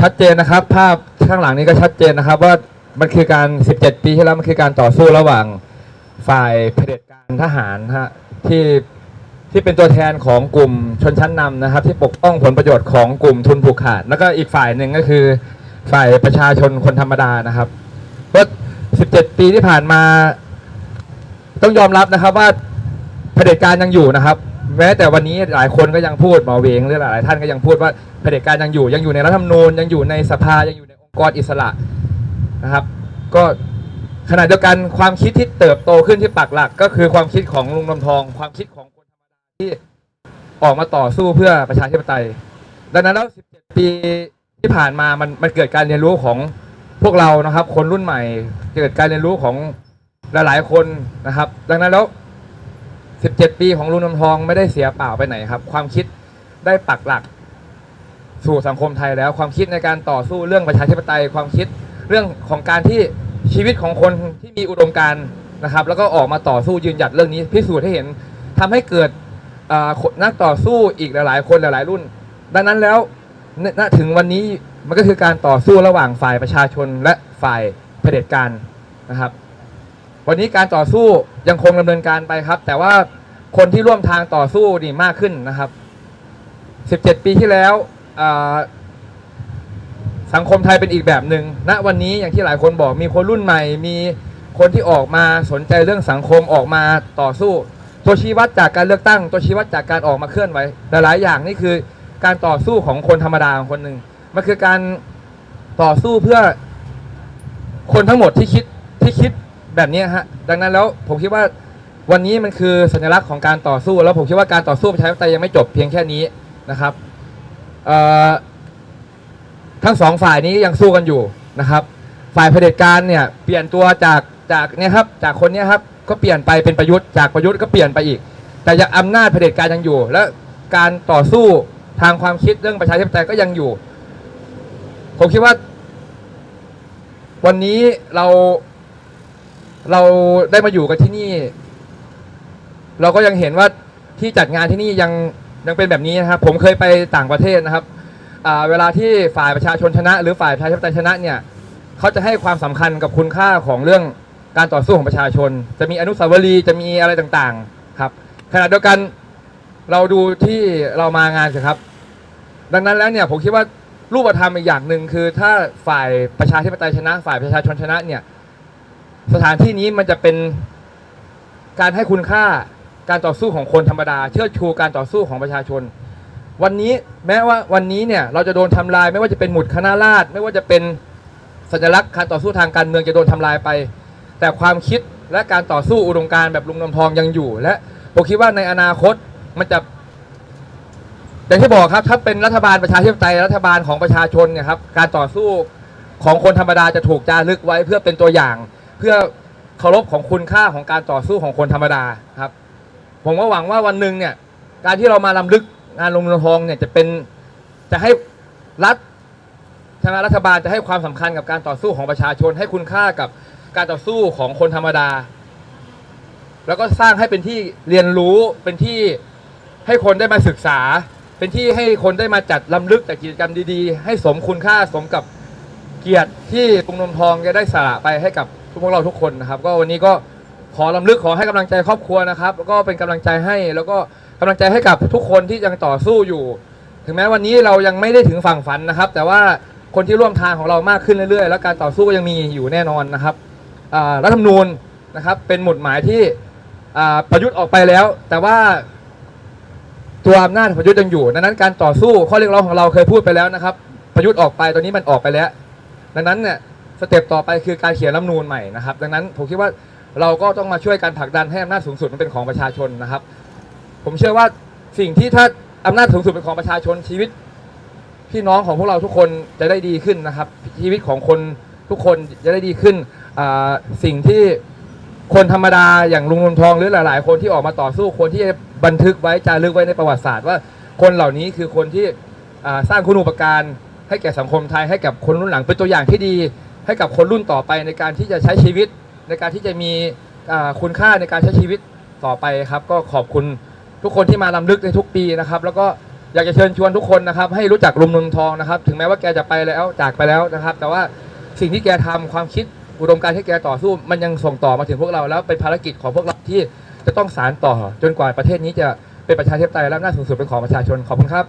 ชัดเจนนะครับ ภาพข้างหลังนี้ก็ชัดเจนนะครับ ว่ามันคือการ 17 ปีที่แล้วมันคือการต่อสู้ระหว่างฝ่ายเผด็จการทหารฮะที่ที่เป็นตัวแทนของกลุ่มชนชั้นนำนะครับ ที่ปกป้องผลประโยชน์ของกลุ่มทุนผูกขาด แล้วก็อีกฝ่ายหนึ่งก็คือ ฝ่ายประชาชนคนธรรมดานะครับเพรา17 ปีที่ผ่านมา ต้องยอมรับนะครับว่าเผด็จการยังอยู่นะครับ แม้แต่วันนี้หลายคนก็ยังพูดหมอเวงหรือหลายท่านก็ยังพูดว่าเผด็จการยังอยู่ยังอยู่ในรัฐธรรมนูญยังอยู่ในสภายังอยู่ในองค์กรอิสระนะครับ ก็ขณะเดียวกันความคิดที่เติบโตขึ้นที่ปักหลัก ก็คือความคิดของลุงนำทอง ความคิดของคนธรรมดาที่ออกมาต่อสู้เพื่อประชาธิปไตย ดังนั้นแล้ว 17 ปีที่ผ่านมามันมันเกิดการเรียนรู้ของพวกเรานะครับ คนรุ่นใหม่ เกิดการเรียนรู้ของหลาย ๆ คนนะครับ ดังนั้นแล้ว 17 ปีของลุงนำทองไม่ได้เสียเปล่าไปไหนครับ ความคิดได้ปักหลัก สู่สังคมไทยแล้ว ความคิดในการต่อสู้เรื่องประชาธิปไตย ความคิดเรื่องของการที่ชีวิตของคนที่มีอุดมการณ์นะครับ แล้วก็ออกมาต่อสู้ยืนหยัดเรื่องนี้ พิสูจน์ให้เห็นทำให้เกิดนักต่อสู้อีกหลาย ๆ คนหลาย ๆ รุ่น ดังนั้นแล้วณถึงวันนี้มันก็คือการต่อสู้ระหว่างฝ่ายประชาชนและฝ่ายเผด็จการนะครับ วันนี้การต่อสู้ยังคงดำเนินการไปครับ แต่ว่าคนที่ร่วมทางต่อสู้นี่มากขึ้นนะครับ 17 ปีที่แล้วสังคมไทยเป็นอีกแบบหนึ่งณวันนี้อย่างที่หลายคนบอกมีคนรุ่นใหม่ มีคนที่ออกมาสนใจเรื่องสังคมออกมาต่อสู้ตัวชี้วัดจากการเลือกตั้งตัวชี้วัดจากการออกมาเคลื่อนไหวหลายๆอย่างนี่คือการต่อสู้ของคนธรรมดาของคนหนึ่งมันคือการต่อสู้เพื่อคนทั้งหมดที่คิดที่คิด แบบนี้ฮะดังนั้นแล้วผมคิดว่าวันนี้มันคือสัญลักษณ์ของการต่อสู้ แล้วผมคิดว่าการต่อสู้ประชาธิปไตยยังไม่จบเพียงแค่นี้นะครับทั้งสองฝ่ายนี้ยังสู้กันอยู่นะครับ ฝ่ายเผด็จการเนี่ยเปลี่ยนตัวจากจากเนี่ยครับจากคนเนี้ยครับก็เปลี่ยนไปเป็นประยุทธ์จากประยุทธ์ก็เปลี่ยนไปอีก แต่ยังอำนาจเผด็จการยังอยู่ และการต่อสู้ทางความคิดเรื่องประชาธิปไตยก็ยังอยู่ ผมคิดว่า วันนี้เรา เราได้มาอยู่กันที่นี่ เราก็ยังเห็นว่าที่จัดงานที่นี่ยังยังเป็นแบบนี้นะครับ ผมเคยไปต่างประเทศนะครับเวลาที่ฝ่ายประชาชนชนะ หรือฝ่ายประชาธิปไตยชนะเนี่ยเขาจะให้ความสำคัญกับคุณค่าของเรื่องการต่อสู้ของประชาชน จะมีอนุสาวรีย์จะมีอะไรต่างๆครับขณะเดียวกันเราดูที่เรามางานสิครับ ดังนั้นแล้วเนี่ยผมคิดว่ารูปธรรมอีกอย่างหนึ่งคือถ้าฝ่ายประชาธิปไตยชนะ ฝ่ายประชาชนชนะเนี่ย สถานที่นี้มันจะเป็นการให้คุณค่าการต่อสู้ของคนธรรมดา เชิดชูการต่อสู้ของประชาชน วันนี้แม้ว่าวันนี้เนี่ยเราจะโดนทำลาย ไม่ว่าจะเป็นหมุดคณะราษฎรไม่ว่าจะเป็นสัญลักษณ์การต่อสู้ทางการเมืองจะโดนทำลายไป แต่ความคิดและการต่อสู้อุดมการณ์แบบลุงนำทองยังอยู่ และผมคิดว่าในอนาคตมันจะอย่างที่บอกครับถ้าเป็นรัฐบาลประชาธิปไตยรัฐบาลของประชาชนเนี่ยครับการต่อสู้ของคนธรรมดาจะถูกจารึกไว้เพื่อเป็นตัวอย่าง เพื่อเคารพของคุณค่าของการต่อสู้ของคนธรรมดาครับ ผมก็หวังว่าวันหนึ่งเนี่ย การที่เรามาลำลึกงานลุงนำทองเนี่ยจะเป็นจะให้รัฐใช่ไหมรัฐบาลจะให้ความสำคัญกับการต่อสู้ของประชาชน ให้คุณค่ากับการต่อสู้ของคนธรรมดา แล้วก็สร้างให้เป็นที่เรียนรู้เป็นที่ให้คนได้มาศึกษา เป็นที่ให้คนได้มาจัดลำลึกจากกิจกรรมดีๆ ให้สมคุณค่าสมกับเกียรติที่กรุงนมทองจะได้สละไปให้กับ ทุกพวกเราทุกคนนะครับ ก็วันนี้ก็ขอลำลึกขอให้กำลังใจครอบครัวนะครับ แล้วก็เป็นกำลังใจให้แล้วก็กำลังใจให้กับทุกคนที่ยังต่อสู้อยู่ ถึงแม้วันนี้เรายังไม่ได้ถึงฝั่งฝันนะครับ แต่ว่าคนที่ร่วมทางของเรามากขึ้นเรื่อยๆ แล้วการต่อสู้ก็ยังมีอยู่แน่นอนนะครับอ่ารัฐธรรมนูญนะครับ เป็นหมุดหมายที่อ่าประยุทธ์ออกไปแล้ว แต่ว่าตัวอำนาจประยุทธ์ยังอยู่ ดังนั้นการต่อสู้ข้อเรียกร้องของเราเคยพูดไปแล้วนะครับ ประยุทธ์ออกไปตอนนี้มันออกไปแล้ว ดังนั้นเนี่ย สเต็ปต่อไปคือการเขียนรัฐธรรมนูญใหม่นะครับ ดังนั้นผมคิดว่าเราก็ต้องมาช่วยกันผลักดันให้อำนาจสูงสุดมันเป็นของประชาชนนะครับ ผมเชื่อว่าสิ่งที่ถ้าอำนาจสูงสุดเป็นของประชาชนชีวิต พี่น้องของพวกเราทุกคนจะได้ดีขึ้นนะครับ ชีวิตของคนทุกคนจะได้ดีขึ้นสิ่งที่คนธรรมดาอย่างลุงนนทองหรือหลาย ๆ คนที่ออกมาต่อสู้คนที่บันทึกไว้จารึกไว้ในประวัติศาสตร์ว่าคนเหล่านี้คือคนที่สร้างคุณูปการให้แก่สังคมไทยให้กับคนรุ่นหลังเป็นตัวอย่างที่ดี ให้กับคนรุ่นต่อไปในการที่จะใช้ชีวิต ในการที่จะมีคุณค่าในการใช้ชีวิตต่อไปครับก็ขอบคุณทุกคนที่มาลำลึกในทุกปีนะครับ แล้วก็อยากจะเชิญชวนทุกคนนะครับ ให้รู้จักลุงนนทองนะครับ ถึงแม้ว่าแกจะไปแล้วจากไปแล้วนะครับ แต่ว่าสิ่งที่แกทำความคิดอุดมการณ์ที่แกต่อสู้มันยังส่งต่อมาถึงพวกเราแล้วเป็นภารกิจของพวกเราที่จะต้องสานต่อจนกว่าประเทศนี้จะเป็นประชาธิปไตยและอำนาจสูงสุดเป็นของประชาชนขอบคุณครับ